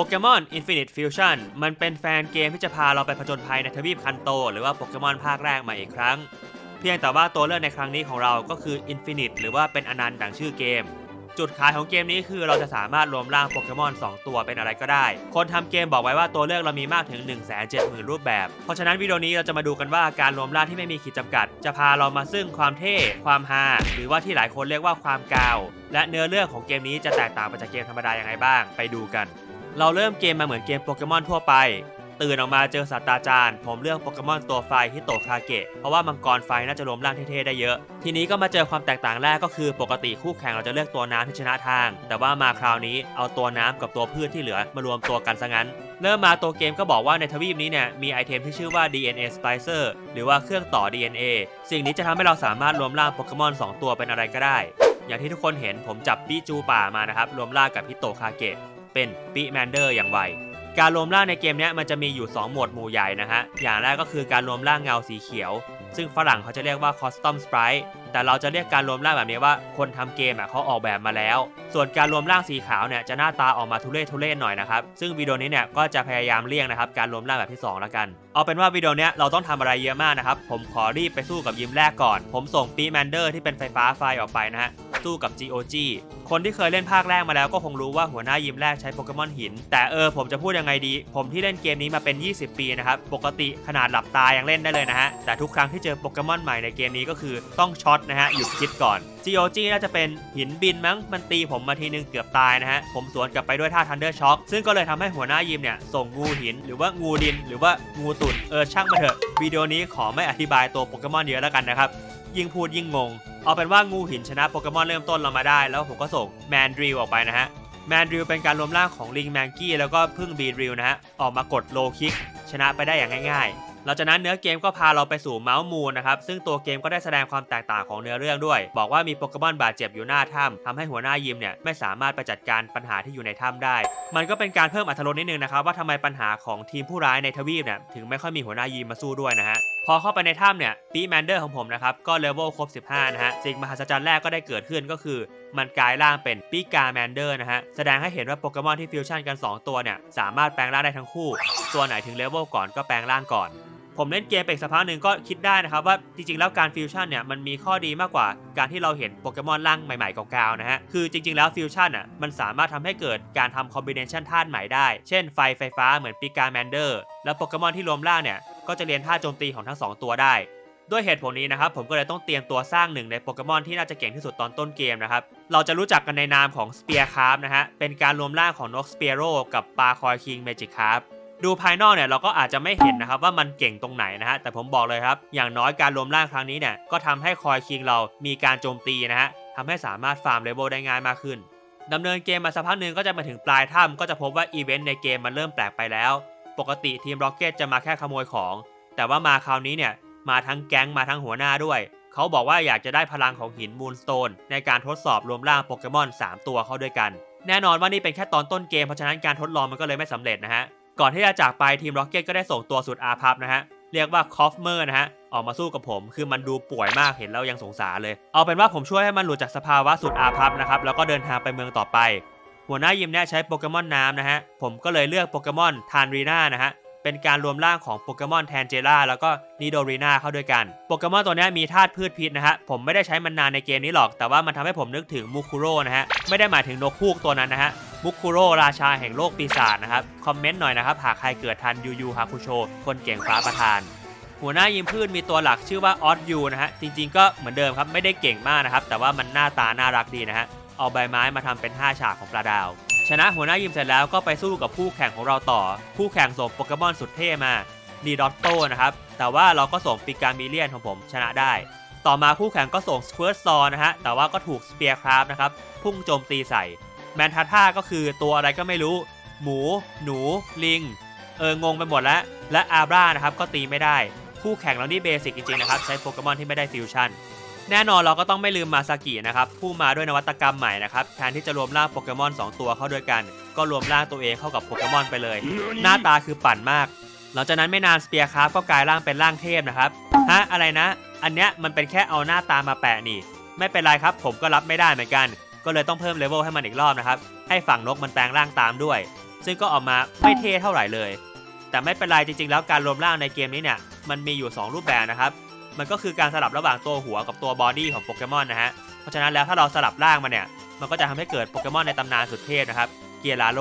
โปเกมอน Infinite Fusion มันเป็นแฟนเกมที่จะพาเราไปผจญภัยในทวีปคันโต หรือว่าโปเกมอนภาคแรกมาอีกครั้ง เพียงแต่ว่าตัวเลือกในครั้งนี้ของเราก็คือ Infinite หรือว่าเป็นอนันต์ดังชื่อเกม จุดขายของเกมนี้คือเราจะสามารถรวมร่างโปเกมอน 2 ตัวเป็นอะไรก็ได้ คนทำเกมบอกไว้ว่าตัวเลือกเรามีมากถึง 1 7 0 0 0 0 รูปแบบ เพราะฉะนั้นวิดีโอนี้เราจะมาดูกันว่าการรวมร่างที่ไม่มีขีดจำกัด จะพาเรามาซึ่งความเท่ ความฮาหรือว่าที่หลายคนเรียกว่าความกาว และเนื้อเรื่องของเกมนี้จะแตกต่างไปจากเกมธรรมดายังไงบ้าง ไปดูกัน เราเริ่มเกมมาเหมือนเกมโปเกมอนทั่วไป ตื่นออกมาเจอศาสตราจารย์ ผมเลือกโปเกมอนตัวไฟฮิโตคาเกะ เพราะว่ามังกรไฟน่าจะรวมร่างเท่ๆได้เยอะ ทีนี้ก็มาเจอความแตกต่างแรกก็คือปกติคู่แข่งเราจะเลือกตัวน้ำที่ชนะทาง แต่ว่ามาคราวนี้เอาตัวน้ำกับตัวพืชที่เหลือมารวมตัวกันซะงั้น เริ่มมาตัวเกมก็บอกว่าในทวีปนี้เนี่ยมีไอเทมที่ชื่อว่า DNA Splicer หรือว่าเครื่องต่อ DNA สิ่งนี้จะทำให้เราสามารถรวมร่างโปเกมอนสองตัวเป็นอะไรก็ได้ อย่างที่ทุกคนเห็นผมจับปิจูป่ามานะครับรวมร่างกับฮิโตคาเกะ เป็นปิแมนเดอร์อย่างไวการรวมร่างในเกมนี้มันจะมีอยู่2โหมดหมู่ใหญ่นะฮะ อย่างแรกก็คือการรวมร่างเงาสีเขียว ซึ่งฝรั่งเขาจะเรียกว่า Custom Sprite แต่เราจะเรียกการรวมร่างแบบนี้ว่าคนทำเกมอะเขาออกแบบมาแล้ว ส่วนการรวมร่างสีขาวเนี่ยจะหน้าตาออกมาทุเรศทุเรศหน่อยนะครับ ซึ่งวิดีโอนี้เนี่ยก็จะพยายามเลี่ยงนะครับการรวมร่างแบบที่ 2 แล้วกัน เอาเป็นว่าวิดีโอนี้เราต้องทำอะไรเยอะมากนะครับ ผมขอรีบไปสู้กับยิมแรกก่อน ผมส่งปีแมนเดอร์ที่เป็นไฟฟ้าไฟออกไปนะฮะสู้กับ GOG คนที่เคยเล่นภาคแรกมาแล้วก็คงรู้ว่าหัวหน้ายิมแรกใช้โปเกมอนหิน แต่เออผมจะพูดยังไงดี ผมที่เล่นเกมนี้มาเป็น 20 ปีนะครับ ปกติขนาดหลับตายังเล่นได้เลยนะฮะ แต่ทุกครั้งที่เจอโปเกมอนใหม่ในเกมนี้ก็คือต้องช็อตนะฮะหยุดคิดก่อน GOG น่าจะเป็นหินบินมั้งมันตีผมมาทีนึงเกือบตายนะฮะผมสวนกลับไปด้วยท่า Thunder Shock ซึ่งก็เลยทำให้หัวหน้ายิมเนี่ยส่งงูหินหรือว่างูดิน หรือว่างูตุ่นเออช่างมาเถอะวิดีโอนี้ขอไม่อธิบายตัวโปเกมอนเยอะแล้วกันนะครับยิ่งพูดยิ่งงง เอาเป็นว่างูหินชนะโปเกมอนเริ่มต้นเรามาได้ แล้วผมก็ส่งแมนดริลออกไปนะฮะแมนดริลเป็นการรวมร่างของลิงแมงกี้แล้วก็พึ่งบีดริลนะฮะออกมากดโลคิกชนะไปได้อย่างง่ายๆ หลังจากนั้นเนื้อเกมก็พาเราไปสู่เมาส์มูนนะครับซึ่งตัวเกมก็ได้แสดงความแตกต่างของเนื้อเรื่องด้วย บอกว่ามีโปเกมอนบาดเจ็บอยู่หน้าถ้ำทำให้หัวหน้ายิมเนี่ยไม่สามารถไปจัดการปัญหาที่อยู่ในถ้ำได้ มันก็เป็นการเพิ่มอรรถรสนิดนึงนะครับว่าทำไมปัญหาของทีมผู้ร้ายในทวีปเนี่ยถึงไม่ค่อยมีหัวหน้ายิมมาสู้ด้วยนะฮะพอเข้าไปในถ้ำเนี่ยปีแมนเดอร์ของผมนะครับก็เลเวลครบ 15 นะฮะสิ่งมหัศจรรย์แรกก็ได้เกิดขึ้นก็คือ มันกลายร่างเป็นปีกาแมนเดอร์นะฮะแสดงให้เห็นว่าโปเกมอนที่ฟิวชั่นกัน 2 ตัวเนี่ยสามารถแปลงร่างได้ทั้งคู่ ตัวไหนถึงเลเวลก่อนก็แปลงร่างก่อน ผมเล่นเกมไปอีกสักพักหนึ่งก็คิดได้นะครับว่าจริงๆ แล้วการฟิวชั่นเนี่ยมันมีข้อดีมากกว่าการที่เราเห็นโปเกมอนร่างใหม่ๆเก่าๆนะฮะคือจริงๆแล้วฟิวชั่นอะมันสามารถทำให้เกิดการทำคอมบิเนชันธาตุใหม่ได้ เช่นไฟไฟฟ้าเหมือนปีกาแมนเดอร์แล้วโปเกมอนที่รวมร่างเนี่ยก็จะเรียนท่าโจมตีของทั้งสองตัวได้ด้วยเหตุผลนี้นะครับผมก็เลยต้องเตรียมตัวสร้างหนึ่งในโปเกมอนที่น่าจะเก่งที่สุดตอนต้นเกมนะครับ เราจะรู้จักกันในนามของสเปียร์คาร์นะฮะเป็นการรวมร่างของนกสเปียโรกับปลาคอยคิงเมจิคาร์ ดูภายนอกเนี่ยเราก็อาจจะไม่เห็นนะครับว่ามันเก่งตรงไหนนะฮะแต่ผมบอกเลยครับ อย่างน้อยการรวมร่างครั้งนี้เนี่ยก็ทำให้คอยคิงเรามีการโจมตีนะฮะทำให้สามารถฟาร์มเลเวลได้ง่ายมากขึ้นดำเนินเกมมาสักพักหนึ่งก็จะมาถึงปลายถ้ำก็จะพบว่าอีเวนต์ในเกมมันเริ่มแปลกไปแล้ว ปกติทีมร็อกเก็ตจะมาแค่ขโมยของ แต่ว่ามาคราวนี้เนี่ยมาทั้งแก๊งมาทั้งหัวหน้าด้วย เขาบอกว่าอยากจะได้พลังของหินมูนสโตนในการทดสอบรวมร่างโปเกมอน 3 ตัวเข้าด้วยกัน แน่นอนว่านี่เป็นแค่ตอนต้นเกมเพราะฉะนั้นการทดลองมันก็เลยไม่สำเร็จนะฮะ ก่อนที่จะจากไปทีมร็อกเก็ตก็ได้ส่งตัวสุดอาภัพนะฮะเรียกว่าคอฟเมอร์นะฮะออกมาสู้กับผม คือมันดูป่วยมากเห็นแล้วยังสงสารเลย เอาเป็นว่าผมช่วยให้มันหลุดจากสภาวะสุดอาภัพนะครับแล้วก็เดินทางไปเมืองต่อไป หัวหน้ายิมเนี่ยใช้โปเกมอนน้ำนะฮะผมก็เลยเลือกโปเกมอนทานรีน่านะฮะ เป็นการรวมร่างของโปเกมอนแทนเจล่าแล้วก็นิโดรีนาเข้าด้วยกัน โปเกมอนตัวนี้มีธาตุพืชพิษนะฮะ ผมไม่ได้ใช้มันนานในเกมนี้หรอก แต่ว่ามันทำให้ผมนึกถึงมูคุโร่นะฮะ ไม่ได้หมายถึงนกฮูกตัวนั้นนะฮะมุคุโร่ราชาแห่งโลกปีศาจนะครับ คอมเมนต์หน่อยนะครับ หากใครเกิดทันยูยูฮาคุโช คนเก่งฟ้าประธาน หัวหน้ายิมพืชมีตัวหลักชื่อว่าออสยูนะฮะ จริงๆก็เหมือนเดิมครับ ไม่ได้เก่งมากนะครับ แต่ว่ามันหน้าตาน่ารักดีนะฮะ เอาใบไม้มาทำเป็น 5 ฉากของปลาดาว ชนะหัวหน้ายิมเสร็จแล้วก็ไปสู้กับคู่แข่งของเราต่อคู่แข่งส่งโปเกมอนสุดเท่มาดีดอตโต้นะครับ แต่ว่าเราก็ส่งปิกามิเลียนของผมชนะได้ ต่อมาคู่แข่งก็ส่งสควอร์ซอนะฮะ แต่ว่าก็ถูกสเปียร์คราฟนะครับ พุ่งโจมตีใส่ แมนทัท่าก็คือตัวอะไรก็ไม่รู้ หมู หนู ลิง เอองงไปหมดแล้ว และอาบรานะครับก็ตีไม่ได้ คู่แข่งเรานี่เบสิกจริงๆนะครับ ใช้โปเกมอนที่ไม่ได้ฟิวชั่น แน่นอนเราก็ต้องไม่ลืมมาซากินะครับผู้มาด้วยนวัตกรรมใหม่นะครับแทนที่จะรวมร่างโปเกมอน 2 ตัวเข้าด้วยกัน ก็รวมร่างตัวเองเข้ากับโปเกมอนไปเลย หน้าตาคือปั่นมาก หลังจากนั้นไม่นานสเปียร์คราฟก็กลายร่างเป็นร่างเทพนะครับฮะอะไรนะ อันเนี้ยมันเป็นแค่เอาหน้าตามาแปะนี่ ไม่เป็นไรครับ ผมก็รับไม่ได้เหมือนกัน ก็เลยต้องเพิ่มเลเวลให้มันอีกรอบนะครับให้ฝั่งนกมันแปลงร่างตามด้วย ซึ่งก็ออกมาไม่เท่เท่าไหร่เลย แต่ไม่เป็นไรจริงๆ แล้วการรวมร่างในเกมนี้เนี่ยมันมีอยู่ 2 รูปแบบนะครับ มันก็คือการสลับระหว่างตัวหัวกับตัวบอดี้ของโปเกมอนนะฮะ เพราะฉะนั้นแล้วถ้าเราสลับร่างมันเนี่ย มันก็จะทำให้เกิดโปเกมอนในตำนานสุดเทพนะครับ เกียราโล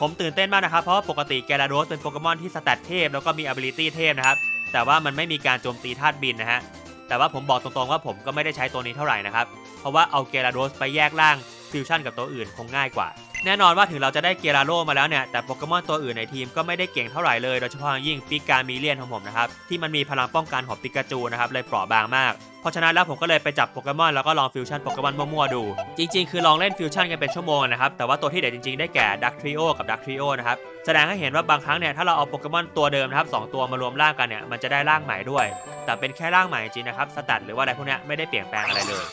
ผมตื่นเต้นมากนะครับ เพราะปกติเกราโรสเป็นโปเกมอนที่สแตทเทพแล้วก็มี ability เทพนะครับ แต่ว่ามันไม่มีการโจมตีธาตุบินนะฮะ แต่ว่าผมบอกตรงๆว่าผมก็ไม่ได้ใช้ตัวนี้เท่าไหร่นะครับ เพราะว่าเอาเกราโรสไปแยกร่างฟิวชั่นกับตัวอื่นคงง่ายกว่า แน่นอนว่าถึงเราจะได้เกียราโลมาแล้วเนี่ย แต่โปเกมอนตัวอื่นในทีมก็ไม่ได้เก่งเท่าไหร่เลย โดยเฉพาะยิ่งปิกามิเลียนของผมนะครับ ที่มันมีพลังป้องกันของปิกาจูนะครับ เลยเปราะบางมาก เพราะฉะนั้นแล้วผมก็เลยไปจับโปเกมอนแล้วก็ลองฟิวชั่นโปเกมอนมั่วๆดู จริง ๆ คือลองเล่นฟิวชั่นกันเป็นชั่วโมงนะครับ แต่ว่าตัวที่เด็ดจริงๆได้แก่ดักทริโอกับดักทริโอนะครับแสดงให้เห็นว่าบางครั้งเนี่ยถ้าเราเอาโปเกมอนตัวเดิมนะครับสองตัวมารวมร่างกันเนี่ยมันจะได้ร่างใหม่ด้วย แต่เป็นแค่ร่างใหม่จริงนะครับสแตหรือว่าอะไรพวกนี้ไม่ได้เปลี่ยนแปลงอะไรเลย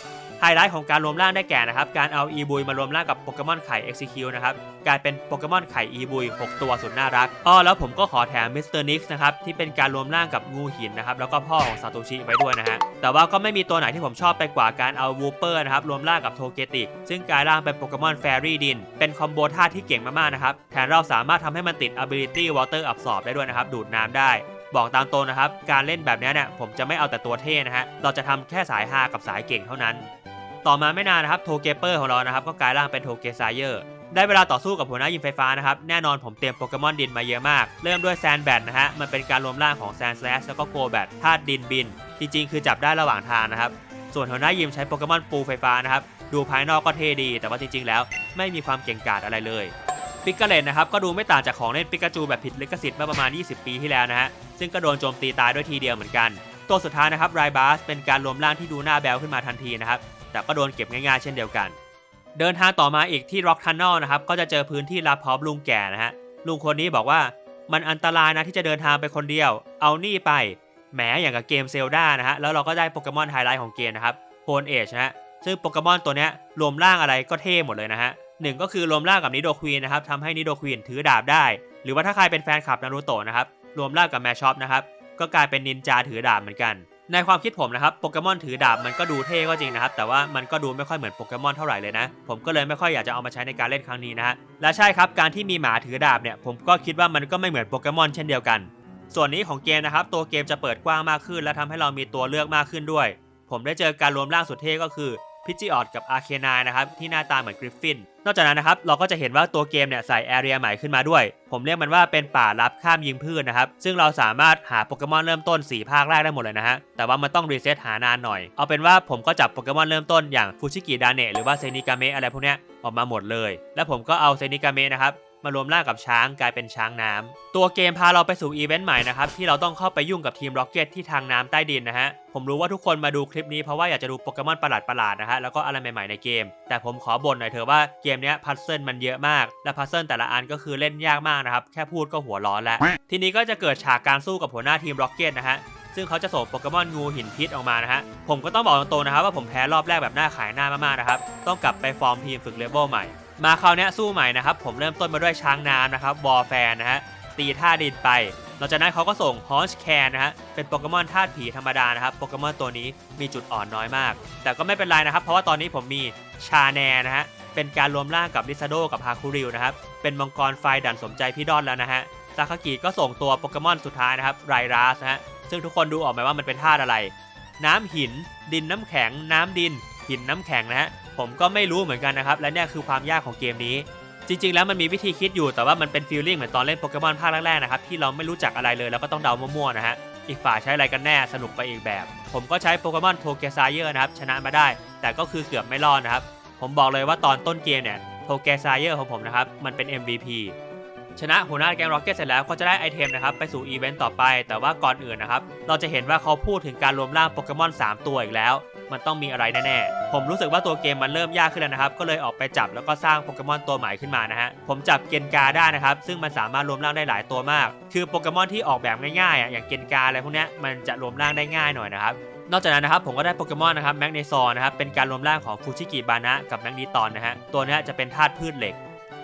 ไฮไลท์ของการรวมร่างได้แก่นะครับ การเอาอีบุยมารวมร่างกับโปเกมอนไข่ Execute นะครับ กลายเป็นโปเกมอนไข่อีบุย 6 ตัวสุดน่ารัก อ้อแล้วผมก็ขอแถมมิสเตอร์นิกส์นะครับ ที่เป็นการรวมร่างกับงูหินนะครับ แล้วก็พ่อของซาโตชิไว้ด้วยนะฮะ แต่ว่าก็ไม่มีตัวไหนที่ผมชอบไปกว่าการเอาวูเปอร์นะครับ รวมร่างกับโทเกติกซึ่งกลายร่างเป็นโปเกมอนแฟรี่ดิน เป็นคอมโบท่าที่เก่งมากๆนะครับ แถมเราสามารถทำให้มันติด ability water absorb ได้ด้วยนะครับ ดูดน้ำได้บอกตามตรงนะครับ การเล่นแบบนี้เนี่ยผมจะไม่เอาแต่ตัวเท่นะฮะ เราจะทำแค่สายฮากับสายเก่งเท่านั้น ต่อมาไม่นานนะครับโทเกเปอร์ของเรานะครับก็กลายร่างเป็นโทเกไซเยอร์ได้เวลาต่อสู้กับหัวหน้ายิงไฟฟ้านะครับ แน่นอนผมเตรียมโปเกมอนดินมาเยอะมาก เริ่มด้วยแซนแบทนะฮะ มันเป็นการรวมร่างของแซนสแลชแล้วก็โกแบทธาตุดินบิน จริงๆ คือจับได้ระหว่างทางนะครับ ส่วนหัวหน้ายิมใช้โปเกมอนปูไฟฟ้านะครับ ดูภายนอกก็เท่ดี แต่ว่าจริงๆ แล้วไม่มีความเก่งกาจอะไรเลยปิกาเลนนะครับก็ดูไม่ต่างจากของเล่นปิกาจูแบบผิดลิขสิทธิ์เมื่อประมาณ 20 ปีที่แล้วนะฮะซึ่งก็โดนโจมตีตายด้วยทีเดียวเหมือนกัน ตัวสุดท้ายนะครับไรบาสเป็นการรวมร่างที่ดูหน้าแบลขึ้นมาทันทีนะครับ แต่ก็โดนเก็บง่ายๆเช่นเดียวกัน เดินทางต่อมาอีกที่ Rock Tunnel นะครับ ก็จะเจอพื้นที่รับพร้อมลุงแก่นะฮะ ลุงคนนี้บอกว่ามันอันตรายนะที่จะเดินทางไปคนเดียว เอานี่ไป แหมอย่างกับเกมเซลดานะฮะ แล้วเราก็ได้โปเกมอนไฮไลท์ของเกมนะครับโพนเอชนะฮะ ซึ่งโปเกมอนตัวนี้รวมร่างอะไรก็เท่หมดเลยนะฮะหนึ่งก็คือรวมร่างกับนิโดควีนนะครับทำให้นิโดควีนถือดาบได้ หรือว่าถ้าใครเป็นแฟนคลับนารูโตะนะครับรวมร่างกับแมชชอปนะครับ ก็กลายเป็นนินจาถือดาบเหมือนกัน ในความคิดผมนะครับโปเกมอนถือดาบมันก็ดูเท่ก็จริงนะครับ แต่ว่ามันก็ดูไม่ค่อยเหมือนโปเกมอนเท่าไหร่เลยนะ ผมก็เลยไม่ค่อยอยากจะเอามาใช้ในการเล่นครั้งนี้นะฮะและใช่ครับการที่มีหมาถือดาบเนี่ยผมก็คิดว่ามันก็ไม่เหมือนโปเกมอนเช่นเดียวกัน ส่วนนี้ของเกมนะครับตัวเกมจะเปิดกว้างมากขึ้น และทำให้เรามีตัวเลือกมากขึ้นด้วย ผมได้เจอการรวมร่างสุดเท่ก็คือ พิจิออดกับอาร์เคนายนะครับที่หน้าตาเหมือนกริฟฟิน นอกจากนั้นนะครับเราก็จะเห็นว่าตัวเกมเนี่ยใส่แอเรียใหม่ขึ้นมาด้วย ผมเรียกมันว่าเป็นป่าลับข้ามยิงพืชนนะครับ ซึ่งเราสามารถหาโปเกมอนเริ่มต้น 4 ภาคแรกได้หมดเลยนะฮะ แต่ว่ามันต้องรีเซ็ตหานานหน่อย เอาเป็นว่าผมก็จับโปเกมอนเริ่มต้นอย่างฟูชิกิดาเนะหรือว่าเซนิกาเมะอะไรพวกเนี้ยออกมาหมดเลย และผมก็เอาเซนิกาเมะนะครับ มารวมร่างกับช้างกลายเป็นช้างน้ำตัวเกมพาเราไปสู่อีเวนต์ใหม่นะครับที่เราต้องเข้าไปยุ่งกับทีมร็อกเก็ตที่ทางน้ำใต้ดินนะฮะผมรู้ว่าทุกคนมาดูคลิปนี้เพราะว่าอยากจะดูโปเกมอนประหลาดๆนะฮะแล้วก็อะไรใหม่ๆในเกม แต่ผมขอบ่นหน่อยเถอะว่าเกมนี้พัซเซิลมันเยอะมาก และพัซเซิลแต่ละอันก็คือเล่นยากมากนะครับแค่พูดก็หัวร้อนแล้ว ทีนี้ก็จะเกิดฉากการสู้กับหัวหน้าทีมร็อกเก็ตนะฮะซึ่งเขาจะส่งโปเกมอนงูหินพิษออกมานะฮะ ผมก็ต้องบอกตรงๆนะครับว่าผมแพ้รอบแรกแบบหน้าขายหน้ามากๆนะครับ ต้องกลับไปฟอร์มทีมฝึกเลเวลใหม่มาคราวนี้สู้ใหม่นะครับ ผมเริ่มต้นมาด้วยช้างน้ำนะครับวอแฟนนะฮะตีท่าดินไปหลังจากนั้นเขาก็ส่งฮอชแคนนะฮะเป็นโปเกมอนธาตุผีธรรมดานะครับโปเกมอนตัวนี้มีจุดอ่อนน้อยมาก แต่ก็ไม่เป็นไรนะครับ เพราะว่าตอนนี้ผมมีชาแนนะฮะเป็นการรวมร่างกับลิซาโดกับฮาคูริวนะครับเป็นมังกรไฟดันสมใจพี่ดอนแล้วนะฮะซาคากิก็ส่งตัวโปเกมอนสุดท้ายนะครับไรราสนะฮะซึ่งทุกคนดูออกไหมว่ามันเป็นธาตุอะไร น้ำหิน ดินน้ำแข็ง น้ำดิน หินน้ำแข็งนะฮะ ผมก็ไม่รู้เหมือนกันนะครับ และเนี่ยคือความยากของเกมนี้ จริง ๆ แล้วมันมีวิธีคิดอยู่แต่ว่ามันเป็นฟีลลิ่งเหมือนตอนเล่นโปเกมอนภาคแรกๆนะครับที่เราไม่รู้จักอะไรเลยแล้วก็ต้องเดามั่วๆนะฮะอีกฝ่ายใช้อะไรกันแน่สนุกไปอีกแบบ ผมก็ใช้โปเกมอนโทเกซายเยอร์นะครับชนะมาได้ แต่ก็คือเกือบไม่รอดนะครับผมบอกเลยว่าตอนต้นเกมเนี่ยโทเกซายเยอร์ของผมนะครับมันเป็น MVP ชนะหัวหน้าแกงร็อกเก็ตเสร็จแล้วก็จะได้ไอเทมนะครับไปสู่อีเวนต์ต่อไป แต่ว่าก่อนอื่นนะครับเราจะเห็นว่าเขาพูดถึงการรวมร่างโปเกมอน 3 ตัวอีกแล้ว มันต้องมีอะไรแน่ๆ ผมรู้สึกว่าตัวเกมมันเริ่มยากขึ้นแล้วนะครับ ก็เลยออกไปจับแล้วก็สร้างโปเกมอนตัวใหม่ขึ้นมานะฮะ ผมจับเกนกาได้นะครับ ซึ่งมันสามารถรวมร่างได้หลายตัวมาก คือโปเกมอนที่ออกแบบง่ายๆอะ อย่างเกนกาอะไรพวกนี้มันจะรวมร่างได้ง่ายหน่อยนะครับนอกจากนั้นนะครับผมก็ได้โปเกมอนนะครับแมกเนซอร์นะครับเป็นการรวมร่างของฟูชิกิบานะกับแมกนีตอนนะฮะตัวนี้จะเป็นธาตุพืชเหล็ก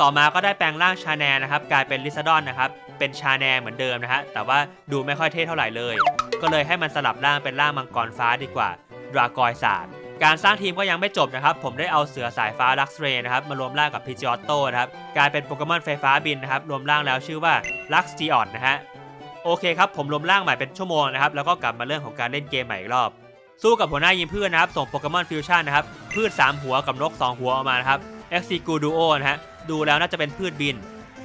ต่อมาก็ได้แปลงร่างชาแนนะครับกลายเป็นลิซาดอนนะครับเป็นชาแนเหมือนเดิมนะฮะแต่ว่าดูไม่ค่อยเท่เท่าไหร่เลย ก็เลยให้มันสลับร่างเป็นร่างมังกรฟ้าดีกว่า ดรากอยศาสตร์การสร้างทีมก็ยังไม่จบนะครับ ผมได้เอาเสือสายฟ้าลักซ์เรย์นะครับมารวมร่างกับพิจิออโต้นะครับกลายเป็นโปเกมอนไฟฟ้าบินนะครับรวมร่างแล้วชื่อว่าลักซ์จีออนนะฮะโอเคครับผมรวมร่างใหม่เป็นชั่วโมงนะครับแล้วก็กลับมาเรื่องของการเล่นเกมใหม่อีกรอบ สู้กับหัวหน้ายิมพืชนะครับส่งโปเกมอนฟิวชั่นนะครับพืช 3 หัวกับนก 2 หัวออกมานะครับ x c g u Duo นะฮะดูแล้วน่าจะเป็นพืชบิน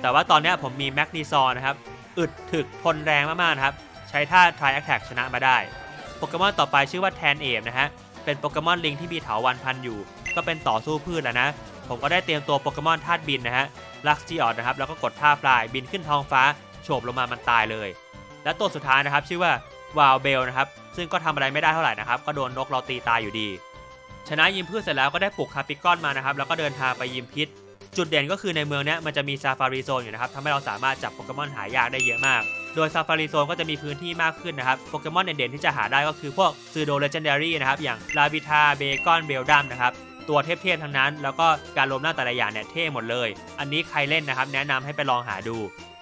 แต่ว่าตอนนี้ผมมีแมกนีซอนนะครับอึดถึกทนแรงมากๆนะครับใช้ท่า Tri Attack ชนะมาได้ โปเกมอนต่อไปชื่อว่าแทนเอฟนะฮะ เป็นโปเกมอนลิงที่มีเถาวันพันอยู่ ก็เป็นต่อสู้พืชแล้วนะ ผมก็ได้เตรียมตัวโปเกมอนธาตุบินนะฮะ ลักจีออดนะครับ แล้วก็กดท่าฟลายบินขึ้นท้องฟ้าโฉบลงมามันตายเลย และตัวสุดท้ายนะครับชื่อว่าวาลเบลนะครับ ซึ่งก็ทำอะไรไม่ได้เท่าไหร่นะครับ ก็โดนนกเราตีตายอยู่ดี ชนะยิมพืชเสร็จแล้วก็ได้ปลุกคาปิกอนมานะครับ แล้วก็เดินทางไปยิมพิษ จุดเด่นก็คือในเมืองนี้มันจะมีซาฟารีโซนอยู่นะครับทำให้เราสามารถจับโปเกมอนหายากได้เยอะมาก โดยซาฟารีโซนก็จะมีพื้นที่มากขึ้นนะครับ โปเกมอนเด่นๆที่จะหาได้ก็คือพวกซูโดเลเจนดารี่นะครับ อย่างลาบิทาเบคอนเบลดัมนะครับ ตัวเทพๆทั้งนั้น แล้วก็การรวมหน้าแต่ละอย่างเนี่ยเท่หมดเลย อันนี้ใครเล่นนะครับ แนะนำให้ไปลองหาดู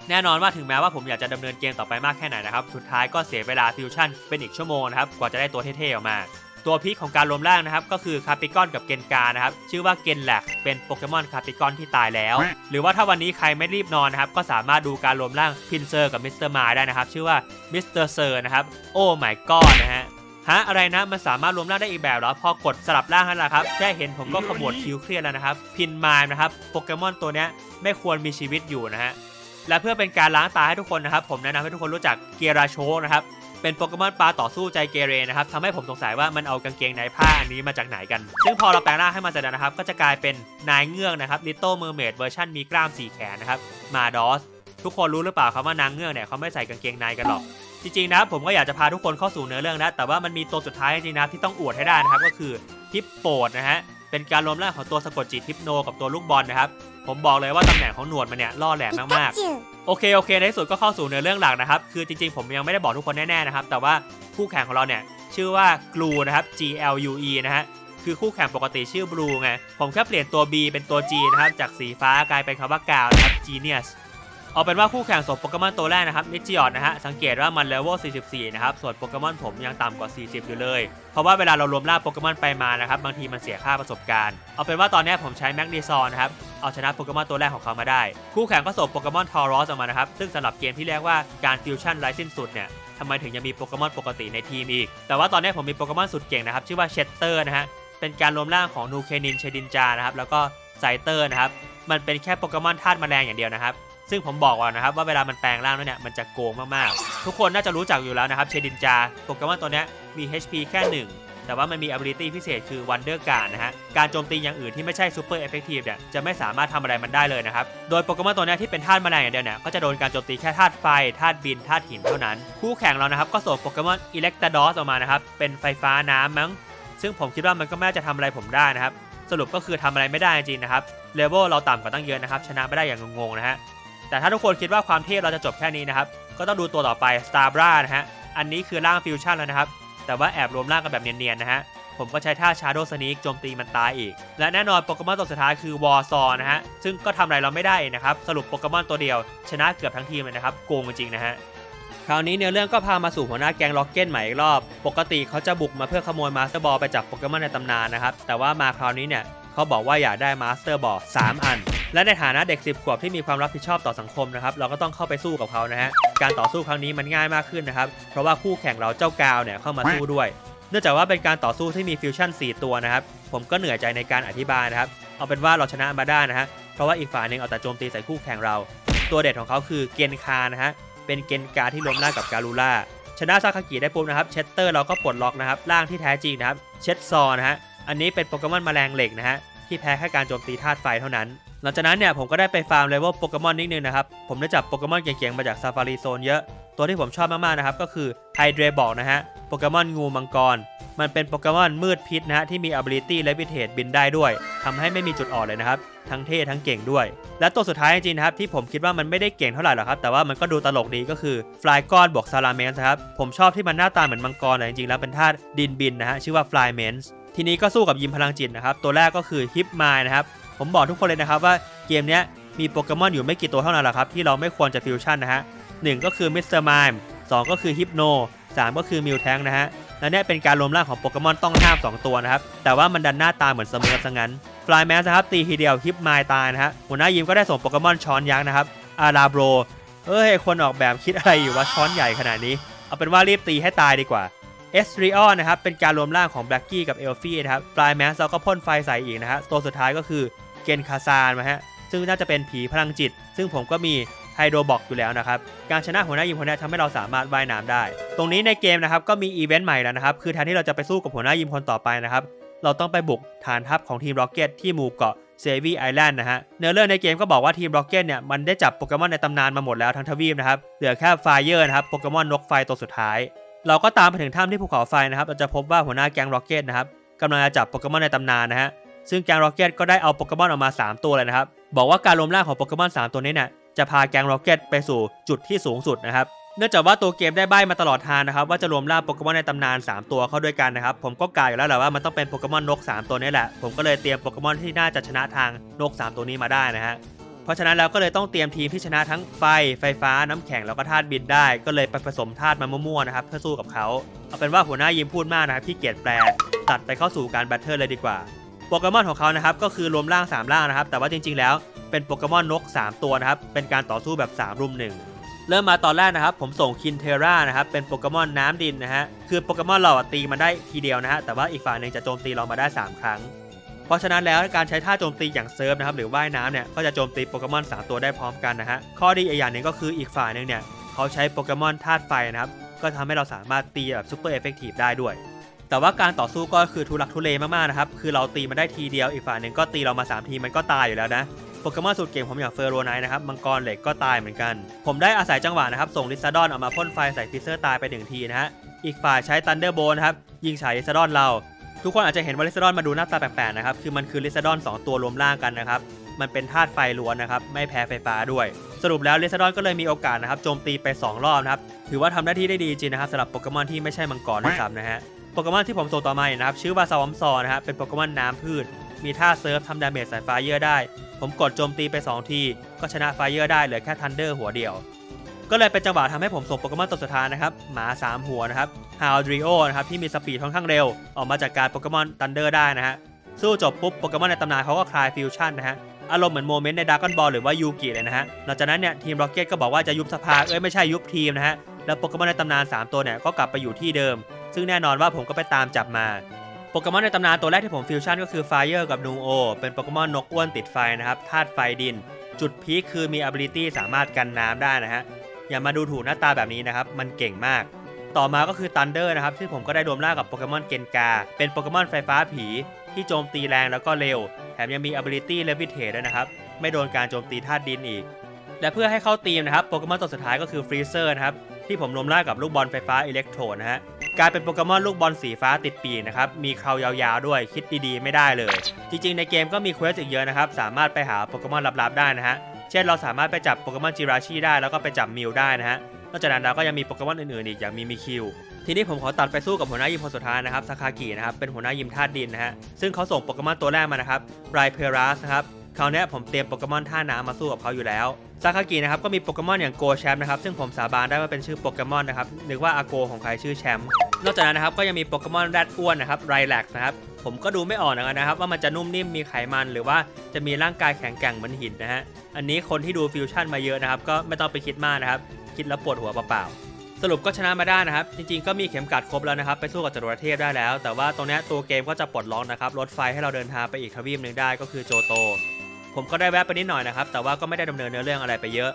แน่นอนว่าถึงแม้ว่าผมอยากจะดำเนินเกมต่อไปมากแค่ไหนนะครับ สุดท้ายก็เสียเวลาฟิวชั่นเป็นอีกชั่วโมงนะครับ กว่าจะได้ตัวเท่ๆออกมา ตัวพีคของการรวมร่างนะครับก็คือคาปิกอนกับเกนกานะครับชื่อว่าเกนแลกเป็นโปเกมอนคาปิกอนที่ตายแล้ว หรือว่าถ้าวันนี้ใครไม่รีบนอนนะครับก็สามารถดูการรวมร่างพินเซอร์กับมิสเตอร์มาได้นะครับชื่อว่ามิสเตอร์เซอร์นะครับโอ้ไม่กอดนะฮะฮะอะไรนะมันสามารถรวมร่างได้อีกแบบเหรอพอกดสลับร่างนั่นแหละครับแค่เห็นผมก็ขมวดคิ้วเครียดแล้วนะครับพินมายนะครับโปเกมอนตัวนี้ไม่ควรมีชีวิตอยู่นะฮะและเพื่อเป็นการล้างตาให้ทุกคนนะครับผมแนะนำให้ทุกคนรู้จักเกียราโชนะครับ เป็นโปเกมอนปลาต่อสู้ใจเกเรนะครับทำให้ผมสงสัยว่ามันเอากางเกงในผ้าอันนี้มาจากไหนกัน ซึ่งพอเราแปลงร่างให้มันเสร็จนะครับ ก็จะกลายเป็นนายเงือกนะครับลิตเติ้ลเมอร์เมดเวอร์ชันมีกล้ามสี่แขนนะครับมาดอสทุกคนรู้หรือเปล่าครับว่านางเงือกเนี่ยเขาไม่ใส่กางเกงในกันหรอกจริงๆนะครับผมก็อยากจะพาทุกคนเข้าสู่เนื้อเรื่องนะแต่ว่ามันมีตัวสุดท้ายจริงๆนะที่ต้องอวดให้ได้นะครับก็คือฮิปโปดนะฮะเป็นการรวมร่างของตัวสะกดจิตฮิปโนกับตัวลูกบอลนะครับ ผมบอกเลยว่าตำแหน่งของหนวดมันเนี่ยล่อแหลมมากๆ โอเคโอเค ในที่สุดก็เข้าสู่เนื้อเรื่องหลักนะครับ คือจริงๆ ผมยังไม่ได้บอกทุกคนแน่ๆนะครับ แต่ว่าคู่แข่งของเราเนี่ยชื่อว่ากลูนะครับ G L U E นะฮะ คือคู่แข่งปกติชื่อบลูไง ผมแค่เปลี่ยนตัว B เป็นตัว G นะครับ จากสีฟ้ากลายเป็นคำว่ากาวนะครับ Genius เอาเป็นว่าคู่แข่งส่งโปเกมอนตัวแรกนะครับมิจิออดนะฮะสังเกตว่ามันเลเวล 44 นะครับ ส่วนโปเกมอนผมยังต่ำกว่า 40 อยู่เลย เพราะว่าเวลาเรารวมล่าโปเกมอนไปมานะครับ บางทีมันเสียค่าประสบการณ์ เอาเป็นว่าตอนนี้ผมใช้แมกนีซอนนะครับ เอาชนะโปเกมอนตัวแรกของเขามาได้ คู่แข่งก็ส่งโปเกมอนทอรอสออกมานะครับ ซึ่งสำหรับเกมที่เรียกว่าการฟิวชั่นไร้สิ้นสุดเนี่ยทำไมถึงยังมีโปเกมอนปกติในทีมอีก แต่ว่าตอนนี้ผมมีโปเกมอนสุดเก่งนะครับชื่อว่าเชตเตอร์นะฮะเป็นการรวมร่างของนูเคนินเชดินจานะครับแล้วก็ไซเตอร์นะครับมันเป็นแค่โปเกมอนธาตุแมลงอย่างเดียวนะครับ ซึ่งผมบอกก่อนะครับว่าเวลามันแปลงร่างแล้วเนี่ยมันจะโกงมากๆ ทุกคนน่าจะรู้จักอยู่แล้วนะครับเชดินจาโปเกมอนตัวนี้มี HP แค่ 1แต่ว่ามันมี ability พิเศษคือ Wonder Guard นะฮะ การโจมตีอย่างอื่นที่ไม่ใช่ Super Effective เนี่ย จะไม่สามารถทำอะไรมันได้เลยนะครับ โดยโปเกมอนตัวนี้ที่เป็นธาตุแมลงอย่างเดียวเนี่ย ก็จะโดนการโจมตีแค่ธาตุไฟ ธาตุบิน ธาตุหินเท่านั้น คู่แข่งเรานะครับ ก็ส่งโปเกมอน Electados ออกมานะครับ เป็นไฟฟ้าน้ำมั้ง ซึ่งผมคิดว่ามันก็ไม่จะทำอะไรผมได้นะครับ สรุปก็คือทำอะไรไม่ได้จริงนะครับ เลเวลเราต่ำกว่าตั้งเยอะนะครับ ชนะไม่ได้อย่างงงๆนะฮะ แต่ถ้าทุกคนคิดว่าความเทพเราจะจบแค่นี้นะครับ ก็ต้องดูตัวต่อไป Star b r a นะฮะ อันนี้คือร่างฟิวชั่นแล้วนะครับ แต่ว่าแอบรวมร่างกันแบบเนียนๆนะฮะ ผมก็ใช้ท่า Shadow Sneak โจมตีมันตายอีก และแน่นอนโปเกมอนตัวสุดท้ายคือ w a r s a w นะฮะ ซึ่งก็ทำอะไรเราไม่ได้นะครับ สรุปโปเกมอนตัวเดียว ชนะเกือบทั้งทีมเลยนะครับ โกงจริงนะฮะคราวนี้เนื้อเรื่องก็พามาสู่หัวหน้าแก๊งล็อกเก็ตใหม่อีกรอบ ปกติเขาจะบุกมาเพื่อขโมยมาสเตอร์บอลไปจากโปเกมอนในตำนานนะครับ แต่ว่ามาคราวนี้เนี่ย เขาบอกว่าอยากได้มาสเตอร์บอล3อัน และในฐานะเด็ก 10 ขวบที่มีความรับผิดชอบต่อสังคมนะครับ เราก็ต้องเข้าไปสู้กับเขานะฮะ การต่อสู้ครั้งนี้มันง่ายมากขึ้นนะครับ เพราะว่าคู่แข่งเราเจ้ากาวเนี่ยเข้ามาสู้ด้วย เนื่องจากว่าเป็นการต่อสู้ที่มีฟิวชั่น 4 ตัวนะครับ ผมก็เหนื่อยใจในการอธิบายนะครับ เอาเป็นว่าเราชนะมาได้นะฮะ เพราะว่าอีกฝ่ายหนึ่งเอาแต่โจมตีใส่คู่แข่งเรา ตัวเด็ดของเขาคือเกนคานะฮะ เป็นเกนกาที่ล้มล่ากับการูล่าชนะซาคากิได้ปุ๊บนะครับ เชตเตอร์เราก็ปลดล็อกนะครับ ร่างที่แท้จริงนะครับ เชตซอนะฮะ อันนี้เป็นโปเกมอนแมลงเหล็กนะฮะที่แพ้แค่การโจมตีธาตุไฟเท่านั้น หลังจากนั้นเนี่ยผมก็ได้ไปฟาร์มเลเวลโปเกมอนนิดนึงนะครับ ผมได้จับโปเกมอนเก่งๆมาจากซาฟารีโซนเยอะ ตัวที่ผมชอบมากๆนะครับก็คือไฮเดรบอกนะฮะโปเกมอนงูมังกร มันเป็นโปเกมอนมืดพิษนะฮะที่มี ability levitate บินได้ด้วยทำให้ไม่มีจุดอ่อนเลยนะครับ ทั้งเท่ทั้งเก่งด้วย และตัวสุดท้ายจริงๆนะครับที่ผมคิดว่ามันไม่ได้เก่งเท่าไหร่หรอกครับแต่ว่ามันก็ดูตลกดีก็คือฟลายก้อนบวกซาลาเมนส์ครับผมชอบที่มันหน้าตาเหมือนมังกรแต่จริงๆแล้วเป็นธาตุดินบินนะฮะชื่อว่าฟลายเมนส์ ทีนี้ก็สู้กับยิมพลังจิตนะครับ ตัวแรกก็คือฮิปมายนะครับ ผมบอกทุกคนเลยนะครับว่าเกมนี้มีโปเกมอนอยู่ไม่กี่ตัวเท่านั้นแหละครับ ที่เราไม่ควรจะฟิวชั่นนะฮะหนึ่งก็คือมิสเตอร์มายสองก็คือฮิปโนสามก็คือมิวแทงนะฮะและนี่เป็นการรวมร่างของโปเกมอนต้องห้าม 2 ตัวนะครับ แต่ว่ามันดันหน้าตาเหมือนเสมอซะงั้นฟลายแมสนะครับตีทีเดียวฮิปมล์ตายนะฮะหัวหน้ายิมก็ได้ส่งโปเกมอนช้อนยักษ์นะครับอาราโบรเอ้ยคนออกแบบคิดอะไรอยู่ว่าช้อนใหญ่ขนาดนี้ เอาเป็นว่ารีบตีให้ตายดีกว่า เอสริออนนะครับเป็นการรวมร่างของแบล็กกี้กับเอลฟี่นะครับฟลายแมสเราก็พ่นไฟใส่อีกนะฮะตัวสุดท้ายก็คือเกนคาซานมาฮะซึ่งน่าจะเป็นผีพลังจิต ซึ่งผมก็มีไฮโดรบอกอยู่แล้วนะครับ การชนะหัวหน้ายิมคนนี้ทำให้เราสามารถว่ายน้ำได้ ตรงนี้ในเกมนะครับก็มีอีเวนต์ใหม่แล้วนะครับ คือแทนที่เราจะไปสู้กับหัวหน้ายิมคนต่อไปนะครับ เราต้องไปบุกฐานทัพของทีมร็อกเก็ตที่หมู่เกาะเซวีไอแลนด์นะฮะ เนื้อเรื่องในเกมก็บอกว่าทีมร็อกเก็ตเนี่ยมันได้จับโปเกมอนในตำนานมาหมดแล้วทั้งทวีปนะครับ เหลือแค่ไฟเยอร์นะครับ โปเกมอนนกไฟตัวสุดท้าย เราก็ตามไปถึงถ้ำที่ภูเขาไฟนะครับ เราจะพบว่าหัวหน้าแก๊งร็อกเก็ตนะครับกำลังจะจับโปเกมอนในตำนานนะฮะ ซึ่งแก๊งร็อกเก็ตก็ได้เอาโปเกมอนออกมา 3 ตัวเลยนะครับ บอกว่าการรวมร่างของโปเกมอน 3 ตัวนี้เนี่ยจะพาแก๊งร็อกเก็ตไปสู่จุดที่สูงสุดนะครับ เนื่องจากว่าตัวเกมได้ใบมาตลอดทางนะครับว่าจะรวมร่างโปเกมอนในตำนาน 3 ตัวเข้าด้วยกันนะครับ ผมก็กล่าวอยู่แล้วแหละว่ามันต้องเป็นโปเกมอนนก 3 ตัวนี้แหละ ผมก็เลยเตรียมโปเกมอนที่น่าจะชนะทางนก 3 ตัวนี้มาได้นะฮะ เพราะฉะนั้นเราก็เลยต้องเตรียมทีมที่ชนะทั้งไฟ ไฟฟ้า น้ำแข็งแล้วก็ธาตุบินได้ ก็เลยไปผสมธาตุมามั่วๆนะครับเพื่อสู้กับเขาเอาเป็นว่าหัวหน้ายิมพูดมากนะครับที่เกียจแปลตัดไปเข้าสู่การแบทเทิลเลยดีกว่าโปเกมอนของเขานะครับก็คือรวมร่าง 3 ร่างนะครับแต่ว่าจริง ๆ แล้วเป็นโปเกมอนนก 3 ตัวนะครับเป็นการต่อสู้แบบ 3 รุมหนึ่งเริ่มมาตอนแรกนะครับ ผมส่งคินเทรานะครับเป็นโปเกมอนน้ำดินนะฮะคือโปเกมอนเราตีมันได้ทีเดียวนะฮะแต่ว่าอีกฝ่ายหนึ่งจะโจมตีเรามาได้ 3 ครั้ง เพราะฉะนั้นแล้วการใช้ท่าโจมตีอย่างเซิร์ฟนะครับหรือว่ายน้ำเนี่ยก็จะโจมตีโปเกมอน 3 ตัวได้พร้อมกันนะฮะข้อดีอีกอย่างหนึ่งก็คืออีกฝ่ายหนึ่งเนี่ยเขาใช้โปเกมอนธาตุไฟนะครับก็ทำให้เราสามารถตีแบบซูเปอร์เอฟเฟกตีฟได้ด้วย แต่ว่าการต่อสู้ก็คือทุลักทุเลมากๆนะครับคือเราตีมันได้ทีเดียวอีกฝ่ายหนึ่งก็ตีเรามา 3 ทีมันก็ตายอยู่แล้วนะโปเกมอนสุดเก่งผมอย่างเฟอร์โรไนท์นะครับมังกรเหล็กก็ตายเหมือนกัน ผมได้อาศัยจังหวะนะครับส่งลิซาดอนออกมาพ่นไฟใส่ฟิเซอร์ตายไปหนึ่งทีนะฮะอีกฝ่ายใช้ตันเดอร์โบนะครับยิงฉายลิซาดอนเรา ทุกคนอาจจะเห็นว่าลิซาดอนมาดูหน้าตาแปลกๆนะครับ คือมันคือลิซาดอน 2 ตัวรวมร่างกันนะครับ มันเป็นธาตุไฟล้วนนะครับ ไม่แพ้ไฟฟ้าด้วย สรุปแล้วลิซาดอนก็เลยมีโอกาสนะครับ โจมตีไป 2 รอบนะครับ ถือว่าทำหน้าที่ได้ดีจริงนะครับสำหรับโปเกมอนที่ไม่ใช่มังกรนะครับนะฮะ โปเกมอนที่ผมส่งต่อมาเนี่ยนะครับ ชื่อว่าซาวอมซอนะครับเป็นโปเกมอนน้ำพืช มีท่าเซิร์ฟทำดาเมจใส่ไฟเยอร์ได้ ผมกดโจมตีไป 2 ที ก็ชนะไฟเยอร์ได้เหลือแค่ทันเดอร์หัวเดียว ก็เลยเป็นจังหวะทำให้ผมส่งโปเกมอนตัวสุดท้ายนะครับ หมา 3 หัวนะครับ ฮาวดริโอนะครับที่มีสปีดค่อนข้างเร็ว ออกมาจากการโปเกมอนทันเดอร์ได้นะฮะสู้จบปุ๊บโปเกมอนในตำนานเขาก็คลายฟิวชั่นนะฮะอารมณ์เหมือนโมเมนต์ในด r ร์ก n บอลหรือว่ายูกิเลยนะฮะหลังจากนั้นเนี่ยทีมร็อกเก็ตก็บอกว่าจะยุบสภาเอ้ยไม่ใช่ยุบทีมนะฮะแล้วโปเกมอนในตำนาน 3 ตัวเนี่ยก็กลับไปอยู่ที่เดิม ซึ่งแน่นอนว่าผมก็ไปตามจับมาโปเกมอนในตำนานตัวแรกที่ผมฟิวชั่นก็คือไฟเ r กับนูโอเป็นโปเกมอนนกอ้วนติดไฟนะครับธาตุไฟดิน จุดพีคคือมี ability สามารถกันน้ำได้นะฮะอย่ามาดูถูกหน้าตาแบบนี้นะครับมันเก่งมาก ต่อมาก็คือ Thunder นะครับซึ่ผมก็ได้รวมร่างกับโปเกมอนเกนกา เป็นโปเกมอนไฟฟ้าผี ที่โจมตีแรงแล้วก็เร็ว แถมยังมี ability Levitate ด้วยนะครับ ไม่โดนการโจมตีธาตุดินอีก และเพื่อให้เข้าทีมนะครับโปเกมอนตัวสุดท้ายก็คือ Freezer นะครับที่ผมรวมร่างกับลูกบอลไฟฟ้าอิเล็กโทรนะฮะกลายเป็นโปเกมอนลูกบอลสีฟ้าติดปีกนะครับ มีเครายาวๆด้วย คิดดีๆ ไม่ได้เลย จริงๆ ในเกมก็มีเควสอีกเยอะนะครับ สามารถไปหาโปเกมอนลับๆได้นะฮะ เช่นเราสามารถไปจับโปเกมอนจิราชิได้ แล้วก็ไปจับมิวได้นะฮะ นอกจากนั้นเราก็ยังมีโปเกมอนอื่นๆอีกอย่างมีมิคิว ทีนี้ผมขอตัดไปสู้กับหัวหน้ายิมคนสุดท้ายนะครับซาคากินะครับเป็นหัวหน้ายิมธาตุดินนะฮะซึ่งเขาส่งโปเกมอนตัวแรกมานะครับไรเพรัสนะครับคราวนี้ผมเตรียมโปเกมอนท่าน้ำมาสู้กับเขาอยู่แล้วซาคากินะครับก็มีโปเกมอนอย่างโกแชมป์นะครับซึ่งผมสาบานได้ว่าเป็นชื่อโปเกมอนนะครับนึกว่าอาโกของใครชื่อแชมป์นอกจากนั้นนะครับก็ยังมีโปเกมอนแรดอ้วนนะครับไรแลกนะครับผมก็ดูไม่ออกนะครับว่ามันจะนุ่มนิ่มมีไขมันหรือว่าจะมีร่างกายแข็งแกร่งเหมือนหินนะฮะอันนี้คนที่ดูฟิวชั่นมาเยอะนะครับก็ไม่ต้องไปคิดมากนะครับ คิดแล้วปวดหัวเปล่าๆสรุปก็ชนะมาได้นะครับ จริงๆก็มีเข็มกัดครบแล้วนะครับ ไปสู้กับจรวดเทพได้แล้ว แต่ว่าตรงนี้ตัวเกมก็จะปลดล็อกนะครับรถไฟให้เราเดินทางไปอีกทวีปหนึ่งได้ก็คือโจโต ผมก็ได้แวะไปนิดหน่อยนะครับแต่ว่าก็ไม่ได้ดำเนินเนื้อเรื่องอะไรไปเยอะ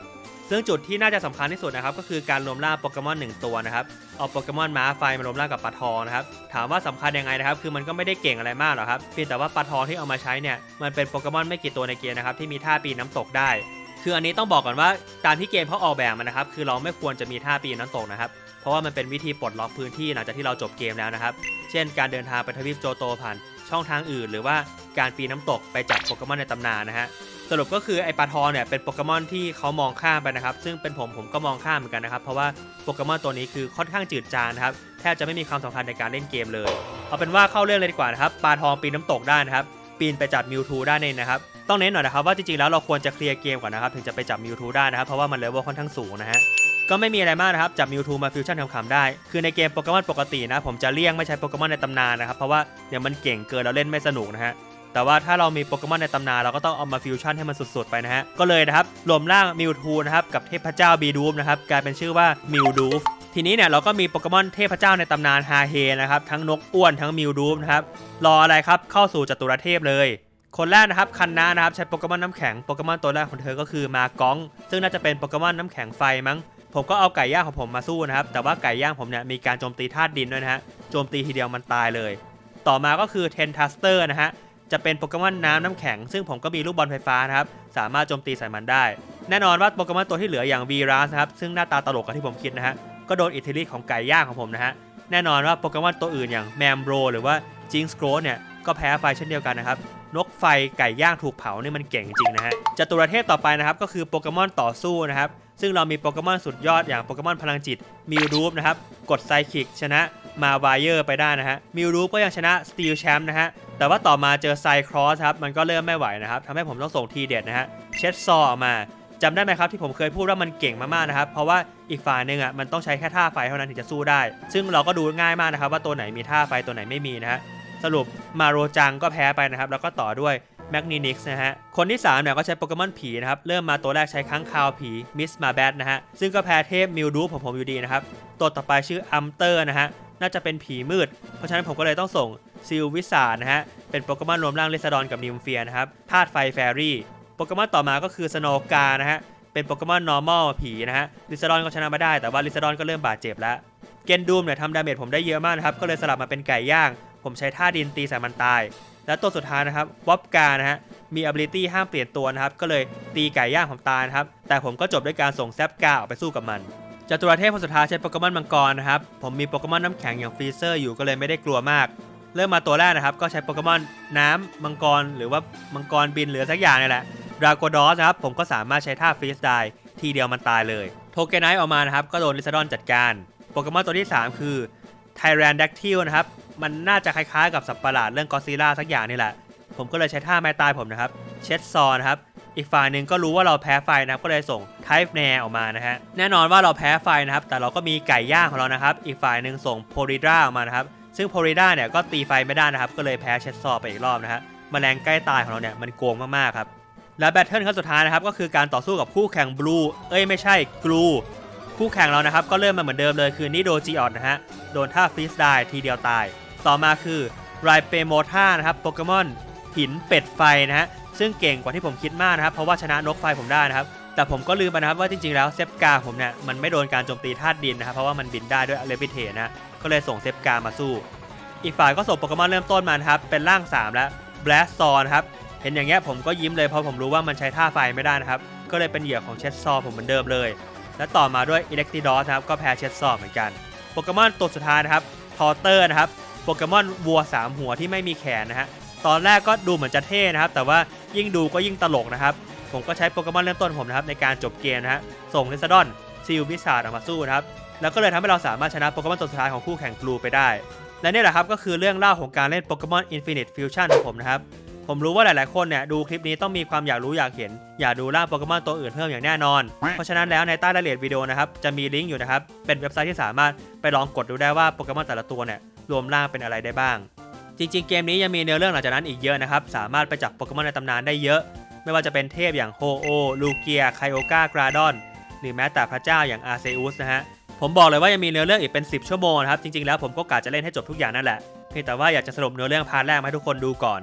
ซึ่งจุดที่น่าจะสำคัญที่สุดนะครับก็คือการรวมร่างโปเกมอนหนึ่งตัวนะครับเอาโปเกมอนม้าไฟมารวมร่างกับปลาทองนะครับถามว่าสำคัญยังไงนะครับคือมันก็ไม่ได้เก่งอะไรมากหรอกครับเพียงแต่ว่าปลาทองที่เอามาใช้เนี่ยมันเป็นโปเกมอนไม่กี่ตัวในเกมนะครับที่มีท่าปีนน้ำตกได้ คืออันนี้ต้องบอกก่อนว่าตามที่เกมเขาออกแบบมานะครับ คือเราไม่ควรจะมีท่าปีนน้ำตกนะครับ เพราะว่ามันเป็นวิธีปลดล็อกพื้นที่หลังจากที่เราจบเกมแล้วนะครับ เช่น การเดินทางไปทวีปโจโตผ่านช่องทางอื่น หรือว่าการปีนน้ำตกไปจับโปเกมอนในตำนานนะฮะสรุปก็คือไอปลาทองเนี่ยเป็นโปเกมอนที่เขามองข้ามไปนะครับ ซึ่งเป็นผมผมก็มองข้ามเหมือนกันนะครับ เพราะว่าโปเกมอนตัวนี้คือค่อนข้างจืดจางนะครับแทบจะไม่มีความสำคัญในการเล่นเกมเลย เอาเป็นว่าเข้าเรื่องเลยดีกว่านะครับปลาทองปีนน้ำตกได้นะครับปีนไปจับมิวทูได้เองนะครับ ต้องเน้นหน่อยนะครับว่าจริงๆแล้วเราควรจะเคลียร์เกมก่อนนะครับถึงจะไปจับมิวทูได้นะครับเพราะว่ามันเลเวลค่อนข้างสูงนะฮะก็ไม่มีอะไรมากนะครับจับมิวทูมาฟิวชั่นขำๆได้ คือในเกมโปเกมอนปกตินะผมจะเลี่ยงไม่ใช้โปเกมอนในตำนานนะครับเพราะว่าเดี๋ยวมันเก่งเกินเราเล่นไม่สนุกนะฮะแต่ว่าถ้าเรามีโปเกมอนในตำนานเราก็ต้องเอามาฟิวชั่นให้มันสุดๆไปนะฮะก็เลยนะครับรวมร่างมิวทูนะครับกับเทพเจ้าบีดูมนะครับกลายเป็นชื่อว่ามิวดูฟทีนี้เนี่ยเราก็มีโปเกมอนเทพเจ้าในตำนานฮาเฮนะครับทั้งนกอ้วนทั้งมิวดูฟนะครับรออะไรครับเข้าสู่จตุรเทพเลย คนแรกนะครับคันนานะครับใช้โปเกมอนน้ำแข็งโปเกมอนตัวแรกของเธอก็คือมากอง ซึ่งน่าจะเป็นโปเกมอนน้ำแข็งไฟมั้ง ผมก็เอาไก่ย่างของผมมาสู้นะครับ แต่ว่าไก่ย่างผมเนี่ยมีการโจมตีธาตุดินด้วยนะฮะโจมตีทีเดียวมันตายเลย ต่อมาก็คือเทนทัสเตอร์นะฮะจะเป็นโปเกมอนน้ำน้ำแข็ง ซึ่งผมก็มีลูกบอลไฟฟ้านะครับสามารถโจมตีใส่มันได้ แน่นอนว่าโปเกมอนตัวที่เหลืออย่างวีรัสนะครับซึ่งหน้าตาตลกกว่าที่ผมคิดนะฮะก็โดนอิทธิฤทธิ์ของไก่ย่างของผมนะฮะแน่นอนว่าโปเกมอนตัวอื่นอย่างแมมโบรหรือว่าจิงสโกรเนี่ยก็แพ้ไฟเช่นเดียวกันนะครับ นกไฟไก่ย่างถูกเผาเนี่ยมันเก่งจริงนะฮะจตุรเทพต่อไปนะครับก็คือโปเกมอนต่อสู้นะครับซึ่งเรามีโปเกมอนสุดยอดอย่างโปเกมอนพลังจิตมิวรูปนะครับกดไซคิกชนะมาวายเออร์ไปได้นะฮะมิวรูปก็ยังชนะสตีลแชมป์นะฮะแต่ว่าต่อมาเจอไซครอสครับมันก็เริ่มไม่ไหวนะครับทำให้ผมต้องส่งทีเด็ดนะฮะเช็ดซอออกมาจำได้ไหมครับที่ผมเคยพูดว่ามันเก่งมากๆนะครับเพราะว่าอีกฝ่ายหนึ่งอะมันต้องใช้แค่ท่าไฟเท่านั้นถึงจะสู้ได้ ซึ่งเราก็ดูง่ายมากนะครับว่าตัวไหนมีท่าไฟตัวไหนไม่มีนะฮะ สรุปมาโรจังก็แพ้ไปนะครับ แล้วก็ต่อด้วยแมกนีนิกส์นะฮะ คนที่3เนี่ยก็ใช้โปเกมอนผีนะครับ เริ่มมาตัวแรกใช้ค้างคาวผีมิสมาแบดนะฮะ ซึ่งก็แพ้เทพมิวดูของผมอยู่ดีนะครับ ตัวต่อไปชื่ออัมเตอร์นะฮะ น่าจะเป็นผีมืด เพราะฉะนั้นผมก็เลยต้องส่งซิลวิสานะฮะ เป็นโปเกมอนรวมร่างลิซาดอนกับนิมเฟียนะครับธาตุไฟแฟรี่โปเกมอนต่อมาก็คือสโนกานะฮะ เป็นโปเกมอนนอร์มอลผีนะฮะลิซาดอนก็ชนะมาได้แต่ว่าลิซาดอนก็เริ่มบาดเจ็บแล้วเกนดูมเนี่ยทำดาเมจผมได้เยอะมากนะครับก็เลยสลับมาเป็นไก่ย่าง ผมใช้ท่าดินตีใส่มันตาย และตัวสุดท้ายนะครับวอบกานะฮะมี ability ห้ามเปลี่ยนตัวนะครับ ก็เลยตีไก่ย่างผมตายนะครับ แต่ผมก็จบด้วยการส่งแซปกาออกไปสู้กับมันจตุรเทพคนสุดท้ายใช้โปเกมอนมังกรนะครับ ผมมีโปเกมอนน้ำแข็งอย่างฟรีเซอร์อยู่ก็เลยไม่ได้กลัวมาก เริ่มมาตัวแรกนะครับ ก็ใช้โปเกมอนน้ำมังกร หรือว่ามังกรบินหรือสักอย่างนี่แหละดราโกดอสนะครับ ผมก็สามารถใช้ท่าฟรีสได้ทีเดียวมันตายเลย โทเกไนท์ออกมานะครับ ก็โดนลิซาดอนจัดการ โปเกมอนตัวที่ 3 คือไทแรนดักทิลนะครับ มันน่าจะคล้ายๆกับสัตว์ประหลาดเรื่องกอซิล่าสักอย่างนี่แหละ ผมก็เลยใช้ท่าไม้ตายผมนะครับ เช็ดซอนะครับ อีกฝ่ายหนึ่งก็รู้ว่าเราแพ้ไฟนะครับ ก็เลยส่งไทป์แนออกมานะฮะ แน่นอนว่าเราแพ้ไฟนะครับ แต่เราก็มีไก่ย่างของเรานะครับ อีกฝ่ายหนึ่งส่งโพริดราออกมานะครับ ซึ่งโพริดราเนี่ยก็ตีไฟไม่ได้นะครับ ก็เลยแพ้เช็ดซอไปอีกรอบนะฮะแมลงใกล้ตายของเราเนี่ยมันโกงมากๆครับ และแบทเทิลครั้งสุดท้ายนะครับก็คือการต่อสู้กับคู่แข่งบลูเอ้ยไม่ใช่กลูคู่แข่งเรานะครับก็เริ่มมาเหมือนเดิมเลยคือนิโดจิออดนะฮะโดนท่าฟรีสได้ทีเดียวตาย ต่อมาคือไรเปโมทานะครับโปเกมอนหินเป็ดไฟนะฮะซึ่งเก่งกว่าที่ผมคิดมากนะครับ เพราะว่าชนะนกไฟผมได้นะครับ แต่ผมก็ลืมไปนะครับว่าจริงๆแล้วเซฟกาผมเนี่ยมันไม่โดนการโจมตีธาตุดินนะครับ เพราะว่ามันบินได้ด้วยเลวิเทนะฮะก็เลยส่งเซฟกามาสู้ อีกฝ่ายก็ส่งโปเกมอนเริ่มต้นมานะครับเป็นร่าง 3 แล้วแบลสซอนครับเห็นอย่างเงี้ยผมก็ยิ้มเลยเพราะผมรู้ว่ามันใช้ท่าไฟไม่ได้นะครับก็เลยเป็นเหยื่อของเชสซอผมเหมือนเดิมเลย และต่อมาด้วยอิเล็กตริดอสนะครับก็แพ้เชสซอเหมือนกันโปเกมอนตัวสุดท้ายนะครับทอเตอร์นะครับ โปเกมอนวัว 3 หัวที่ไม่มีแขนนะฮะ ตอนแรกก็ดูเหมือนจะเท่นะครับ แต่ว่ายิ่งดูก็ยิ่งตลกนะครับ ผมก็ใช้โปเกมอนเริ่มต้นผมนะครับ ในการจบเกมนะฮะ ส่งเลิซาดอนซิลวิสาดออกมาสู้นะครับ แล้วก็เลยทำให้เราสามารถชนะโปเกมอนตัวสุดท้ายของคู่แข่งกลูไปได้ และนี่แหละครับก็คือเรื่องเล่าของการเล่นโปเกมอนอินฟินิตฟิวชั่นของผมนะครับผมรู้ว่าหลาย ๆ คนเนี่ยดูคลิปนี้ต้องมีความอยากรู้อยากเห็น อยากดูร่าโปเกมอนตัวอื่นเพิ่มอย่างแน่นอน เพราะฉะนั้นแล้วในใต้รายละเอียดวิดีโอนะครับ จะมีลิงก์อยู่นะครับ เป็นเว็บไซต์ที่สามารถไปลองกดดูได้ว่าโปเกมอนแต่ละตัวเนี่ย รวมร่างเป็นอะไรได้บ้าง จริง ๆ เกมนี้ยังมีเนื้อเรื่องหลังจากนั้นอีกเยอะนะครับ สามารถไปจับโปเกมอนในตำนานได้เยอะ ไม่ว่าจะเป็นเทพอย่างโฮโอลูเกียไคโอกากราดอน หรือแม้แต่พระเจ้าอย่างอาเซอุสนะฮะ ผมบอกเลยว่ายังมีเนื้อเรื่องอีกเป็น 10 ชั่วโมงครับ จริง ๆ แล้วผมก็กะจะเล่นให้จบทุกอย่างนั่นแหละ เพียงแต่ว่าอยากจะสรุปเนื้อเรื่องพาร์ทแรกมาให้ทุกคนดูก่อน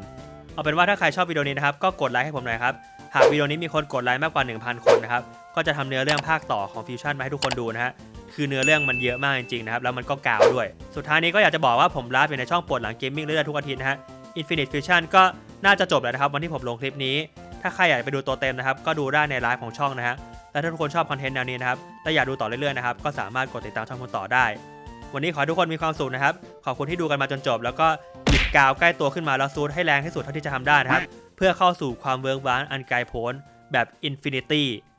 เอาเป็นว่าถ้าใครชอบวิดีโอนี้นะครับ ก็กดไลค์ให้ผมหน่อยครับ หากวิดีโอนี้มีคนกดไลค์มากกว่า 1,000 คนนะครับ ก็จะทำเนื้อเรื่องภาคต่อของฟิวชั่นมาให้ทุกคนดูนะฮะ คือเนื้อเรื่องมันเยอะมากจริงๆนะครับ แล้วมันก็กาวด้วย สุดท้ายนี้ก็อยากจะบอกว่าผมไลฟ์อยู่ในช่องปวดหลังเกมมิ่งเรื่อยๆทุกอาทิตย์นะฮะ Infinite Fusion ก็น่าจะจบแล้วนะครับวันที่ผมลงคลิปนี้ ถ้าใครอยากไปดูตัวเต็มนะครับ ก็ดูได้ในไลฟ์ของช่องนะฮะ และถ้าทุกคนชอบคอนเทนต์แนวนี้นะครับ และอยากดูต่อเรื่อยๆนะครับ ก็สามารถกดติดตามช่องผมต่อได้ วันนี้ขอให้ทุกคนมีความสุขนะครับ ขอบคุณที่ดูกันมาจนจบ แล้วก็หยิบกาวใกล้ตัวขึ้นมาแล้วซูดให้แรงที่สุดเท่าที่จะทำได้นะครับ พื่อเข้าสู่ความเวิร์กว้านอันไกลโพ้นแบบอินฟินิตี้